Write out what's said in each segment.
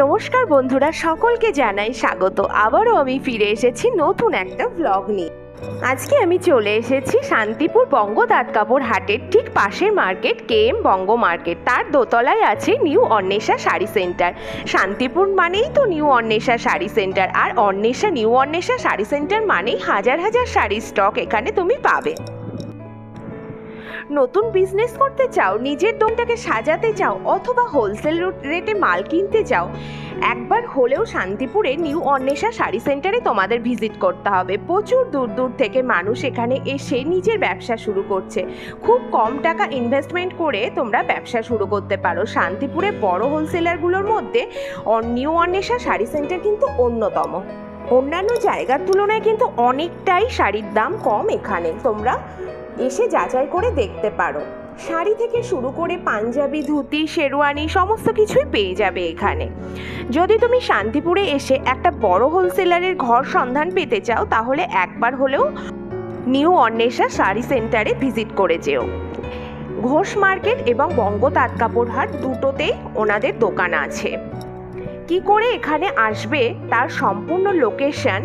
নমস্কার বন্ধুরা, সকলকে জানাই স্বাগত। আবারও আমি ফিরে এসেছি নতুন একটা ব্লগ নিয়ে। আজকে আমি চলে এসেছি শান্তিপুর বঙ্গ তাঁত কাপড় হাটের ঠিক পাশের market, K M Banga market. তার দোতলায় আছে নিউ অন্বেষা শাড়ি সেন্টার। শান্তিপুর মানেই তো নিউ অন্বেষা শাড়ি সেন্টার, আর অন্বেষা নিউ অন্বেষা শাড়ি সেন্টার মানেই হাজার হাজার শাড়ির স্টক এখানে তুমি পাবে। নতুন বিজনেস করতে চাও, নিজের দোকানটাকে সাজাতে চাও, অথবা হোলসেল রেটে মাল কিনতে চাও, একবার হলেও শান্তিপুরে নিউ অন্বেষা শাড়ি সেন্টারে তোমাদের ভিজিট করতে হবে। প্রচুর দূর দূর থেকে মানুষ এখানে এসে নিজের ব্যবসা শুরু করছে। খুব কম টাকা ইনভেস্টমেন্ট করে তোমরা ব্যবসা শুরু করতে পারো। শান্তিপুরে বড় হোলসেলারগুলোর মধ্যে নিউ অন্বেষা শাড়ি সেন্টার কিন্তু অন্যতম। অন্যান্য জায়গার তুলনায় কিন্তু অনেকটাই শাড়ির দাম কম এখানে। তোমরা এসে যাচাই করে দেখতে পারো। শাড়ি থেকে শুরু করে পাঞ্জাবি, ধুতি, শেরওয়ানি সমস্ত কিছুই পেয়ে যাবে এখানে। যদি তুমি শান্তিপুরে এসে একটা বড় হোলসেলারের ঘর সন্ধান পেতে চাও, তাহলে একবার হলেও নিউ অন্বেষা শাড়ি সেন্টারে ভিজিট করে যেও। ঘোষ মার্কেট এবং বঙ্গ তাঁত কাপড় হাট দুটোতেই ওনাদের দোকান আছে। কি করে এখানে আসবে, তার সম্পূর্ণ লোকেশন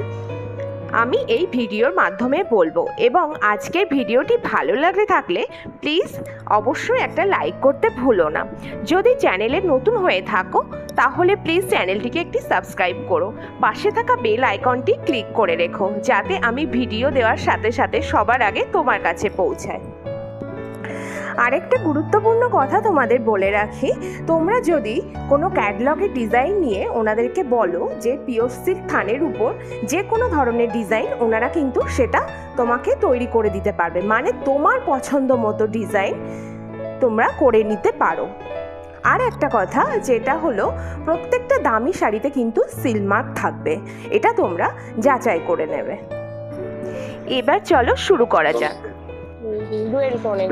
আমি এই ভিডিওর মাধ্যমে বলব এবং আজকের ভিডিওটি ভালো লাগে থাকলে প্লিজ অবশ্যই একটা লাইক করতে ভুলো না। যদি চ্যানেলে নতুন হয়ে থাকো, তাহলে প্লিজ চ্যানেলটিকে একটি সাবস্ক্রাইব করো। পাশে থাকা বেল আইকনটি ক্লিক করে রেখো, যাতে আমি ভিডিও দেওয়ার সাথে সাথে সবার আগে তোমার কাছে পৌঁছায়। আরেকটা গুরুত্বপূর্ণ কথা তোমাদের বলে রাখি। তোমরা যদি কোনো ক্যাটলগের ডিজাইন নিয়ে ওনাদেরকে বলো যে পিওসির থানের উপর যে কোনো ধরনের ডিজাইন ওনারা কিন্তু সেটা তোমাকে তৈরি করে দিতে পারবে। মানে তোমার পছন্দ মতো ডিজাইন তোমরা করে নিতে পারো। আর একটা কথা, যেটা হলো প্রত্যেকটা দামি শাড়িতে কিন্তু সিলমার্ক থাকবে। এটা তোমরা যাচাই করে নেবে। এবার চলো শুরু করা যাক।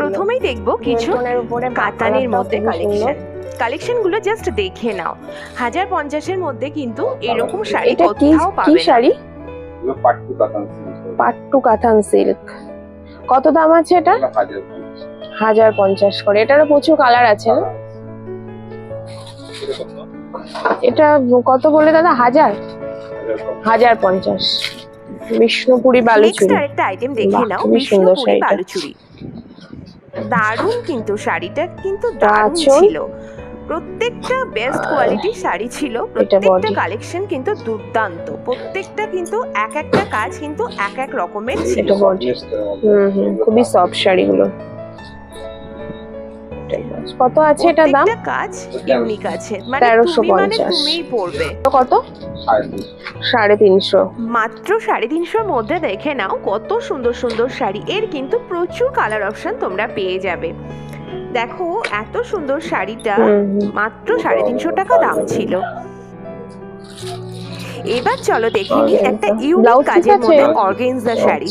প্রথমেই দেখব কিছু উপরে কাতানের মধ্যে কালেকশন কালেকশন কালেকশনগুলো জাস্ট দেখে নাও। হাজার পঞ্চাশের মধ্যে কিন্তু এরকম শাড়ি কোথাও পাবে শাড়ি? পাট্টু কাতান সিল্ক পাট্টু কাতান সিল্ক কত দাম আছে এটা? হাজার পঞ্চাশ। করে। এটারও প্রচুর কালার আছে। না? এটা কত? বলে দাদা? হাজার? হাজার পঞ্চাশ। বিষ্ণুপুরি বালুচুরি। আরেকটা আইটেম দেখে নাও। খুবই সুন্দর বিষ্ণুপুরি বালুচুরি। দারুণ কিন্তু শাড়িটা কিন্তু দারুণ ছিল। প্রত্যেকটা বেস্ট আর কোয়ালিটির শাড়ি ছিল প্রত্যেকটা কালেকশন কিন্তু দুর্দান্ত। প্রত্যেকটা কিন্তু এক একটা কাজ কিন্তু এক এক রকমের ছিল। হুম হুম খুবই সফট শাড়িগুলো। কত আছে এটা দাম? কাজ ইউনিক আছে। মানে তুমি মানে তুমিই পড়বে কত? সাড়ে তিনশো। মাত্র সাড়ে তিনশোর মধ্যে দেখে নাও কত সুন্দর সুন্দর শাড়ি। এর কিন্তু প্রচুর কালার অপশন তোমরা পেয়ে যাবে। দেখো এত সুন্দর শাড়িটা মাত্র সাড়ে তিনশো টাকা দাম ছিল। এবার চলো দেখে নিই একটা ইউনিক কাজের? মধ্যে অর্গেনজা শাড়ি।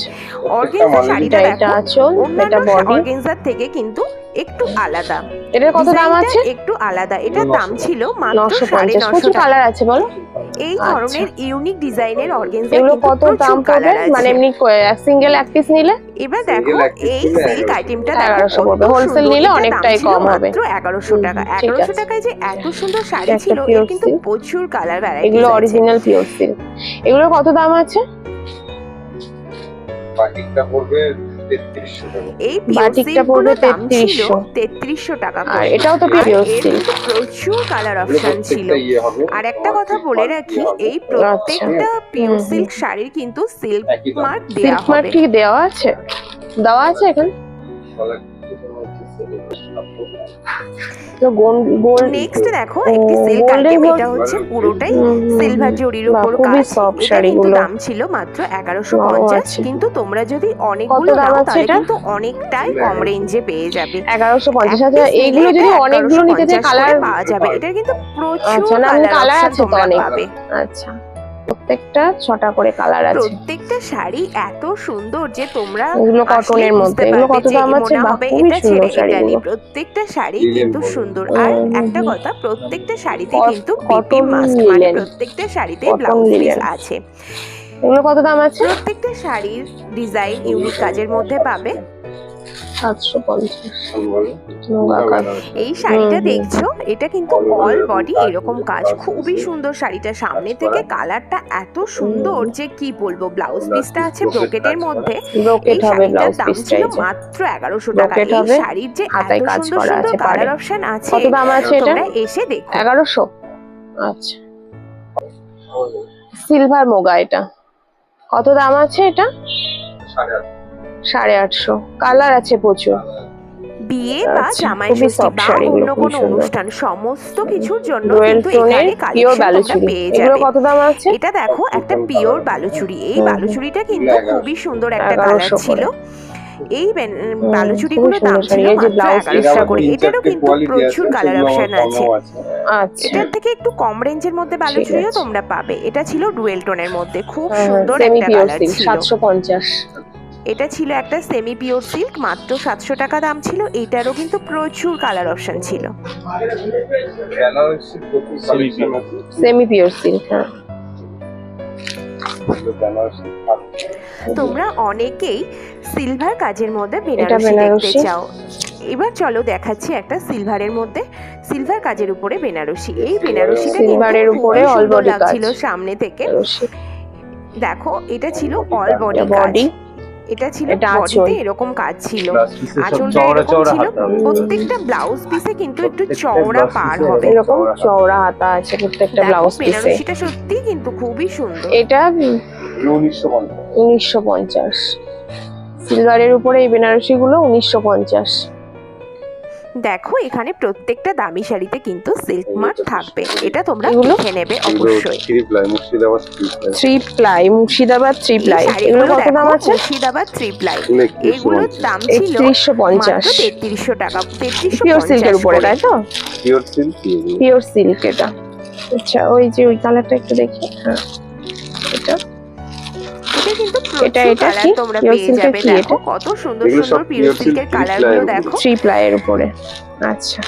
অর্গেনজা শাড়িটা দেখো অন্যান্য অর্গেনজার থেকে কিন্তু একটু আলাদা। এটার কত দাম আছে? একটু আলাদা। এটার দাম ছিল মাত্র সাড়ে নশো টাকা। কালার আছে বলো? এই আচ্ছা। ধরনের ইউনিক ডিজাইনের অর্গেনজা এগুলো কত দাম পড়বে কালার মানে এমনি সিঙ্গেল এক পিস নিলে এবার দেখো এই সিল্ক আইটেমটা দেখো এগারোশো কত পড়বে। Wholesale সুন্দর। নিলে অনেকটাই কম হবে। মাত্র এগারোশো হুম, টাকা ঠিক এগারোশো আছে। টাকায় যে এত সুন্দর শাড়ি ছিল এর কিন্তু প্রচুর কালার ভ্যারাইটি এগুলো অরিজিনাল পিওর সিল্ক এগুলোর কত দাম আছে বাটিকটা পড়বে এই বাটিকটা পড়বে দাম 3300 তেত্রিশশো। টাকা আর এটাও তো পিওর প্রচুর কালার অপশন ছিল। ইয়ে আর একটা কথা বলে রাখি এই প্রত্যেকটা পিওর। সিল্ক শাড়ির কিন্তু সিল্ক মার্ক দেওয়া সিল্ক মার্ক কি দেওয়া আছে? দেওয়া আছে এখানে? তো গোল্ড গোল্ড নেক্সট দেখো একটি সিল্ক আইটেম এটা হচ্ছে পুরোটাই হুম, হুম, সিলভার জরির উপর কাজ। soft শাড়িগুলো। দাম ছিল মাত্র এগারোশো ও, পঞ্চাশ আচ্ছা। কিন্তু তোমরা যদি অনেকগুলো দাও তাহলে কিন্তু অনেকটাই কম রেঞ্জে পেয়ে যাবে। এগারোশো পঞ্চাশ এক এইগুলো যদি অনেকগুলো নিতে চাই কালার পাওয়া যাবে। এটা কিন্তু প্রচুর আচ্ছা, কালার আছে তো অনেক। পাবে। আচ্ছা। প্রত্যেকটা ছটা করে কালার আছে। প্রত্যেকটা শাড়ি এত সুন্দর যে তোমরা এগুলো কটনের মধ্যে। এগুলো কত দাম আছে খুবই সুন্দর এটা প্রত্যেকটা শাড়ি কিন্তু সুন্দর। আর একটা কথা প্রত্যেকটা শাড়িতে কিন্তু cotton মাস্ক মানে প্রত্যেকটা শাড়িতে ব্লাউজ পিস আছে। এগুলো কত দাম আছে? প্রত্যেকটা শাড়ির ডিজাইন ইউনিক কাজের মধ্যে পাবে। সাতশো পঞ্চাশ। এই শাড়িটা। দেখছ? এটা কিন্তু অল বডি এরকম কাজ। খুবই সুন্দর শাড়িটা। সামনে থেকে কালারটা এত সুন্দর যে কি বলব ব্লাউজ পিসটা আছে ব্রোকেটের মধ্যে। এই শাড়িটার দাম ছিল মাত্র এগারোশো টাকা। এই শাড়ির যে এত কাজ সুন্দর সুন্দর কালার অপশন আছে তোমরা এসে দেখো। এগারোশো? আচ্ছা। সিলভার মোগা এটা। কত দাম আছে এটা? সাড়ে আটশো। কালার আছে প্রচুর। বিয়ে বা আচ্ছা, জামাই খুবই ষষ্ঠী বা অন্য কোনো অনুষ্ঠান সমস্ত কিছুর জন্য কিন্তু এখানে কালেকশন তোমরা পেয়ে যাবে। কত দাম আছে? এটা দেখো একটা পিওর বালুচুরি। এই বালুচুরিটা কিন্তু খুবই সুন্দর একটা কালার ছিল। এই খুবই দাম ছিল যে মাত্র এগারোশো করে। এটারও কিন্তু প্রচুর কালার অপশন আছে। আচ্ছা। এটার থেকে একটু কম রেঞ্জের মধ্যে বালুচুরিও তোমরা পাবে। এটা ছিল ডুয়েল টোনের মধ্যে। খুব সুন্দর একটা কালার ছিল। সাতশো পঞ্চাশ। এটা ছিল একটা সেমি পিওর সিল্ক মাত্র সাতশো টাকা দাম ছিল। এইটারও কিন্তু প্রচুর কালার অপশন ছিল। সেমি পিওর সিল্ক হ্যাঁ। তোমরা অনেকেই সিলভার কাজের মধ্যে বেনারসি দেখতে চাও। এবার চলো দেখাচ্ছি একটা সিলভারের মধ্যে। সিলভার কাজের উপরে বেনারসি। এই বেনারসিটা সিলভারের উপরে all সুন্দর কাজ। লাগছিল সামনে থেকে। দেখো এটা ছিল অল বডি বডি এটা ছিল বডিতে এরকম কাজ ছিল। আঁচলটা এরকম ছিল। প্রত্যেকটা ব্লাউজ পিসে কিন্তু একটু চওড়া পার হবে। এরকম চওড়া হাতা। আছে প্রত্যেকটা ব্লাউজ পিসে এটা সত্যি কিন্তু খুবই সুন্দর। এটা এগুলো উনিশশো পঞ্চাশ। উনিশশো পঞ্চাশ। সিলভারের উপরে এই বেনারসি গুলো উনিশশো পঞ্চাশ। দেখো এখানে প্রত্যেকটা দামি শাড়িতে কিন্তু সিল্ক মার্ক থাকবে। এটা তোমরা? দেখে নেবে অবশ্যই। Three ply Murshidabad three ply. Murshidabad three ply. এগুলো শাড়িগুলো কত দাম আছে? Murshidabad three ply. এগুলো এগুলোর দাম ছিল একত্রিশশো পঞ্চাশ। মাত্র তেত্রিশশো টাকা। তেত্রিশশো পিওর সিল্কের উপরে তাই তো? পিওর সিল্ক পিওর সিল্ক এটা। আচ্ছা ওই যে ওই কালারটা একটু দেখি। হ্যাঁ। এটা এটা- কি? তোমরা পেয়ে যাবে দেখো কত সুন্দর সুন্দর পিওর সিল্কের three কালারগুলো দেখো। থ্রি প্লাইয়ের উপরে। আচ্ছা।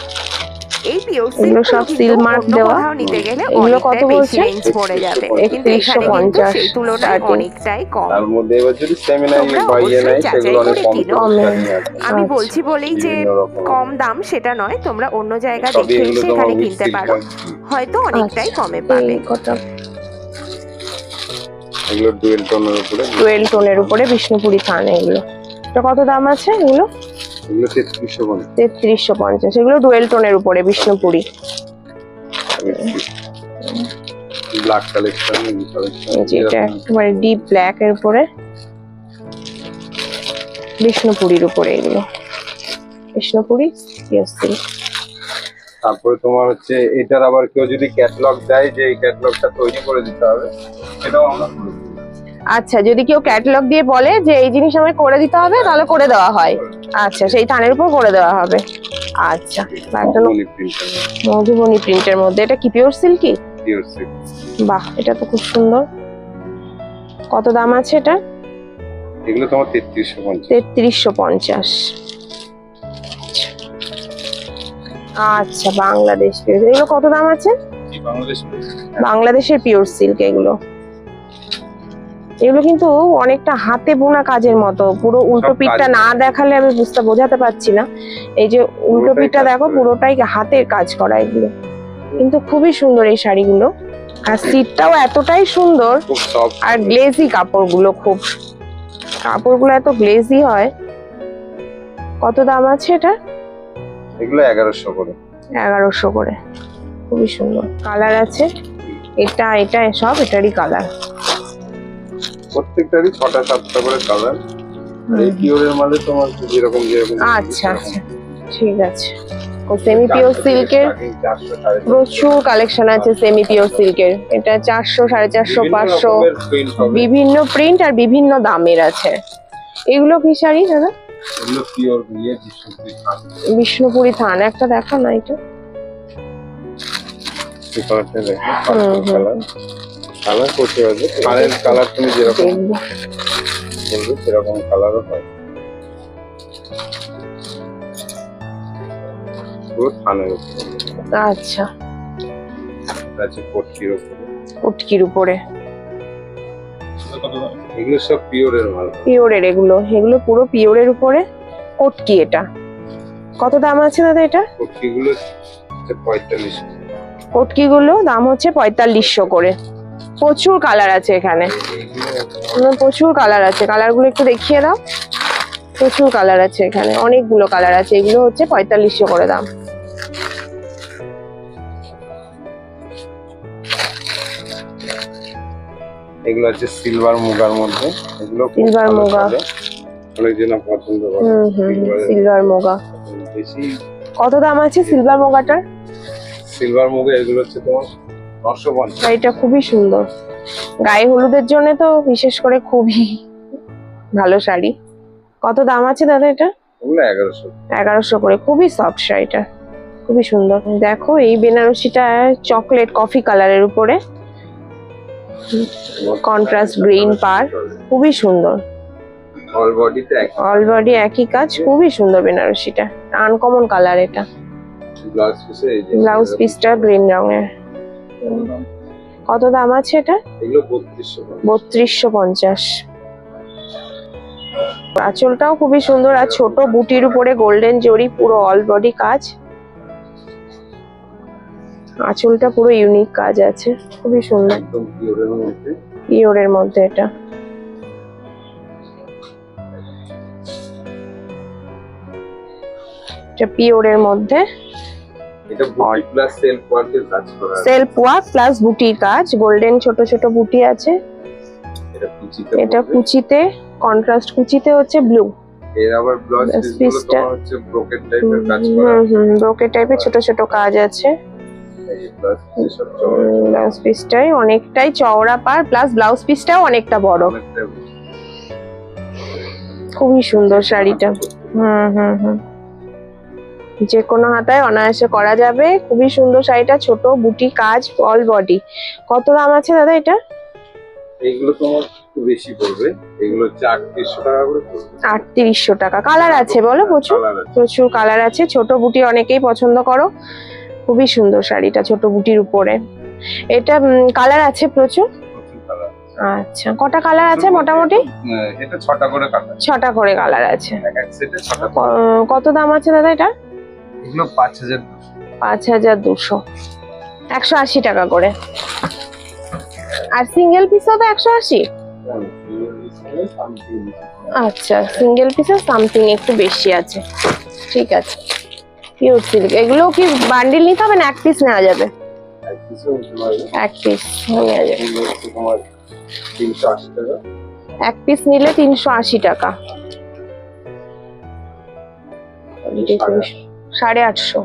এই পিওর সিল্ক সব সিল মার্ক দেওয়া। নিতে গেলে এগুলো কত বলছে? রেঞ্জ পড়ে যাবে। কিন্তু এখানে 3150 কিন্তু সেই তুলনায় অনেকটাই কম। তার মধ্যে এবার যদি সেমিনার তোমরা বাইয়ে অবশ্যই নেয় যাচাই সেগুলো অনেক করে কম। আমি আচ্ছা। বলছি বলেই যে কম দাম সেটা নয় তোমরা অন্য জায়গা দেখে এখানে কিনতে পারো। হয়তো অনেকটাই আচ্ছা, কমে পাবে। এগুলো ডুয়েল টোনের উপরে টুয়েল টোনের উপরে বিষ্ণুপুরি থান এগুলো। এটা কত দাম আছে এগুলো? এগুলো তেত্রিশশো পঞ্চাশ। তেত্রিশশো পঞ্চাশ। এগুলো ডুয়েল টোনের উপরে বিষ্ণুপুরি। ব্ল্যাক কালেকশন এটা একেবারে ডিপ ব্ল্যাক এর উপরে। বিষ্ণুপুরীর উপরে এগুলো। বিষ্ণুপুরি silk। তারপরে তোমার হচ্ছে এটার আবার কেউ যদি ক্যাটালগ দেয় যে এই ক্যাটালগটা তৈরি করে দিতে হবে সেটাও আমরা। আচ্ছা যদি কেউ ক্যাটালগ দিয়ে বলে যে এই জিনিস আমায় করে দিতে হবে তাহলে করে দেওয়া হয়। আচ্ছা সেই থানের উপর করে দেওয়া হবে। আচ্ছা মধুবনী প্রিন্টের মধ্যে। এটা কি পিওর সিল্কি বাহ এটা তো খুব সুন্দর। কত দাম আছে এটা? এগুলো তোমার তেত্রিশশো পঞ্চাশ। তেত্রিশশো পঞ্চাশ। আচ্ছা বাংলাদেশ এগুলো কত দাম আছে? বাংলাদেশের পিওর সিল্ক এগুলো। এগুলো কিন্তু অনেকটা হাতে বোনা কাজের মতো। পুরো উল্টো পিঠটা না দেখালে আমি বুঝতে বোঝাতে পারছি না। এই যে উল্টো পিঠটা দেখো পুরোটাই হাতের কাজ করা এগুলো। কিন্তু খুবই সুন্দর এই শাড়িগুলো। আর সিটটাও এতটাই সুন্দর। আর গ্লেজি কাপড়গুলো খুব। কাপড়গুলো এত গ্লেজি হয়। কত দাম আছে এটা? এগুলো এগারোশো করে। এগারোশো করে। খুবই সুন্দর। কালার আছে। এটা এটা সব এটারই কালার। প্রত্যেকটারই ছটা সাতটা করে কালার এই পিওরের মালে তোমার যেরকম যেরকম আচ্ছা আচ্ছা ঠিক আছে। ও সেমি পিওর সিল্কের প্রচুর কালেকশন আছে সেমি পিওর সিল্কের এটা চারশো সাড়ে চারশো পাঁচশো। বিভিন্ন প্রিন্ট আর বিভিন্ন দামের আছে। এগুলো কি শাড়ি দাদা? বিষ্ণুপুরি থান। একটা দেখা না এটা। হুম, হুম। কালার প্রচুর কালার কালার তুমি যেরকম বলবে সেরকম কালারও হয়। পুরো থানের উপরে। আচ্ছা। আছে পটকির উপরে। উটকির উপরে। এগুলো সব পিওরের মাল। পিওরের এগুলো। এগুলো পুরো পিওরের উপরে। কটকি এটা। কত দাম আছে দাদা এটা? কুর্তিগুলো পঁয়তাল্লিশ। কটকি গুলো দাম হচ্ছে পঁয়তাল্লিশশো করে। প্রচুর কালার আছে এখানে। প্রচুর কালার আছে। কালারগুলো একটু দেখিয়ে দাও। প্রচুর কালার আছে এখানে। অনেকগুলো কালার আছে। এগুলো হচ্ছে পঁয়তাল্লিশশো করে দাম। এগুলো সিলভার মুগার মধ্যে। এগুলো মুগা। অনেকজন পছন্দ করে। সিলভার মোগা। কত দাম আছে সিলভার মুগাটার? সিলভার মুগা এগুলো হচ্ছে তোমার শাড়িটা খুবই সুন্দর। গায়ে হলুদের জন্য তো বিশেষ করে খুবই ভালো শাড়ি। কত দাম আছে দাদা এটা? এগারোশো। করে। খুবই সফট শাড়িটা খুবই সুন্দর। দেখো এই বেনারসিটা চকলেট কফি কালারের উপরে। কন্ট্রাস্ট গ্রিন পার। খুবই সুন্দর। অল বডিতে অল বডি একই কাজ। খুবই সুন্দর বেনারসিটা। আনকমন কালার এটা। ব্লাউজ পিসে এই ব্লাউজ পিসটা গ্রিন রঙের। কত দাম আছে এটা? বত্রিশশো পঞ্চাশ। আঁচলটাও খুবই সুন্দর আর ছোট বুটির উপরে গোল্ডেন জরি পুরো অল বডি কাজ। আঁচলটা পুরো ইউনিক কাজ আছে খুবই সুন্দর। একদম পিওরের মধ্যে। পিওরের মধ্যে এটা। এটা পিওরের মধ্যে। এটা বডি প্লাস সেলফ ওয়ার্কের কাজ করা আছে। সেলফ ওয়ার্ক প্লাস বুটির কাজ গোল্ডেন ছোট ছোট বুটি আছে। এটা কুচিতে এটা কুচিতে কন্ট্রাস্ট কুচিতে হচ্ছে ব্লু এর আবার ব্লাউজ ব্রোকেট টাইপের কাজ করা হুম হুম ব্রোকেট টাইপের ছোট ছোট কাজ আছে। ব্লাউজ পিসটাই অনেকটাই চওড়া পার প্লাস ব্লাউজ পিসটাও অনেকটা বড়। খুবই সুন্দর শাড়িটা। হুম হুম হুম। যে কোনো হাতায় অনায়াসে করা যাবে। খুবই সুন্দর শাড়িটা ছোট বুটি কাজ অল বডি কত দাম আছে দাদা এটা? এইগুলো তোমার একটু বেশি পড়বে। এগুলো হচ্ছে আটত্রিশশো টাকা করে পড়বে। আটত্রিশশো টাকা। কালার আছে বলো প্রচুর? প্রচুর কালার আছে। ছোট বুটি অনেকেই পছন্দ করো। খুবই সুন্দর শাড়িটা ছোট বুটির উপরে। এটা কালার আছে প্রচুর? আচ্ছা কটা কালার আছে মোটামুটি? এটা ছটা করে কালার ছটা করে কালার আছে। কত দাম আছে দাদা এটা? এগুলো পাঁচ হাজার পাঁচ হাজার দুশো। একশো আশি টাকা করে। আর সিঙ্গেল পিসও তো একশো আশি? আচ্ছা সিঙ্গেল পিসের সামথিং একটু বেশি আছে। ঠিক আছে। পিওর সিল্ক এগুলো কি বান্ডিল নিতে হবে না এক পিস নেওয়া যাবে? এক পিস নেওয়া যাবে। এক পিস নিলে তিনশো আশি টাকা। সাড়ে আটশো।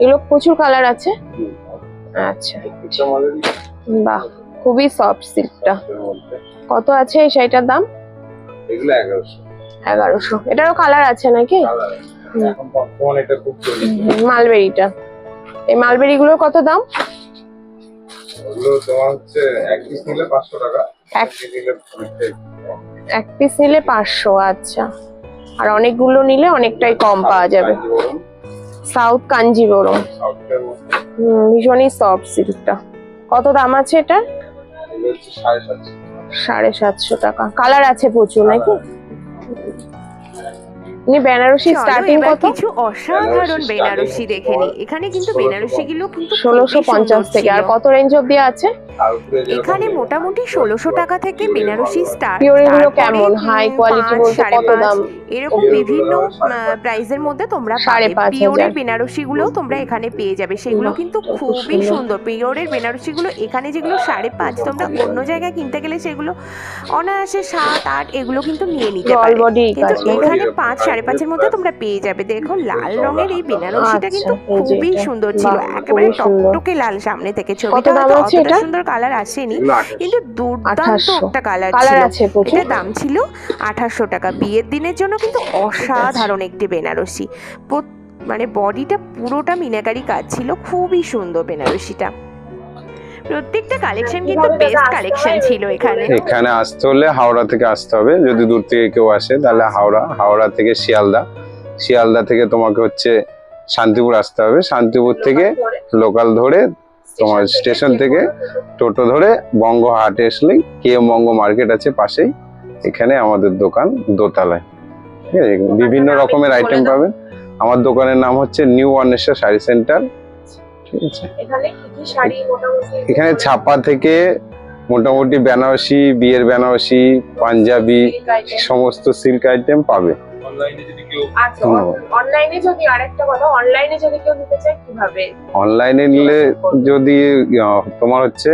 এগুলো প্রচুর কালার আছে। আচ্ছা। বাহ খুবই সফট সিল্কটা কত আছে এই শাড়িটার দাম? এগারোশো। এটারও কালার আছে নাকি? মালবেরিটা এই মালবেরি গুলোর কত দাম? এক পিস নিলে পাঁচশো আচ্ছা। আর অনেকগুলো নিলে অনেকটাই কম পাওয়া যাবে। সাউথ কাঞ্জিবরম। বড় ভীষণই সফট সিল্কটা কত দাম আছে এটা সাড়ে সাতশো টাকা। কালার আছে প্রচুর নাকি? এমনি বেনারসি স্টার্টিং কত? কিছু অসাধারণ বেনারসি দেখে নি এখানে কিন্তু বেনারসি গুলো কিন্তু ষোলোশো খুবই পঞ্চাশ সুন্দর থেকে আর কত রেঞ্জ অব্দি আছে? এখানে মোটামুটি ষোলোশো টাকা থেকে বেনারসি স্টার্ট পিওর এগুলো কেমন? হাই কোয়ালিটি বলতে কত দাম? এরকম বিভিন্নগুলো সাড়ে পাঁচ। প্রাইসের মধ্যে তোমরা পাবে। পিওরের বেনারসি গুলো তোমরা এখানে পেয়ে যাবে। সেগুলো কিন্তু খুবই সুন্দর। পিওরের বেনারসি গুলো এখানে যেগুলো সাড়ে পাঁচ তোমরা অন্য জায়গায় কিনতে গেলে সেগুলো অনায়াসে সাত আট এগুলো কিন্তু নিয়ে নিতে অল পারে। বডি কিন্তু এখানে এরকম পাঁচ সাড়ে পাঁচের মধ্যে তোমরা পেয়ে যাবে। দেখো লাল রঙের এই বেনারসিটা আচ্ছা, কিন্তু খুবই সুন্দর ছিল। একেবারে টকটকে লাল সামনে থেকে ছবিটা অতটা এটা? সুন্দর কালার আসেনি কিন্তু দুর্দান্ত একটা কালার কালার ছিল। আছে প্রচুর। এটা দাম ছিল আঠাশশো টাকা। বিয়ের দিনের জন্য কিন্তু অসাধারণ একটি বেনারসি। মানে বডিটা পুরোটা মিনাকারি কাজ ছিল। খুবই সুন্দর বেনারসিটা। প্রত্যেকটা কালেকশন কিন্তু বেস্ট কালেকশন ছিল এখানে। এখানে আসতে হলে হাওড়া থেকে আসতে হবে। যদি দূর থেকে কেউ আসে তাহলে হাওড়া হাওড়া থেকে শিয়ালদা। শিয়ালদা থেকে তোমাকে হচ্ছে শান্তিপুর আসতে হবে। শান্তিপুর থেকে লোকাল ধরে তোমার স্টেশন থেকে টোটো ধরে বঙ্গ হাটে আসলে কে বঙ্গ মার্কেট আছে পাশেই। এখানে আমাদের দোকান দোতলায়। ঠিক আছে? বিভিন্ন রকমের আইটেম পাবেন। আমার দোকানের নাম হচ্ছে নিউ অন্বেষা শাড়ি সেন্টার ঠিক আছে। এখানে কি কি শাড়ি মোটামুটি? এখানে ছাপা থেকে মোটামুটি বেনারসি বিয়ের বেনারসি পাঞ্জাবি সমস্ত সিল্ক আইটেম পাবে। আচ্ছা অনলাইনে যদি আরেকটা কথা অনলাইনে যদি কেউ নিতে চায় কীভাবে? অনলাইনে নিলে যদি তোমার হচ্ছে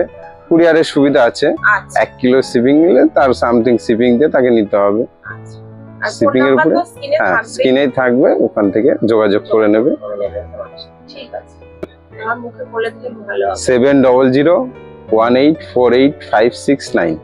কুরিয়ারের সুবিধা আছে। আচ্ছা। এক কিলো শিপিং নিলে তার সামথিং শিপিং দিয়ে তাকে নিতে হবে। আচ্ছা। ফোন Shipping এর উপরে? হ্যাঁ থাকবে স্ক্রিনেই থাকবে ওখান থেকে যোগাযোগ করে নেবে। Seven double zero one eight four eight five six nine.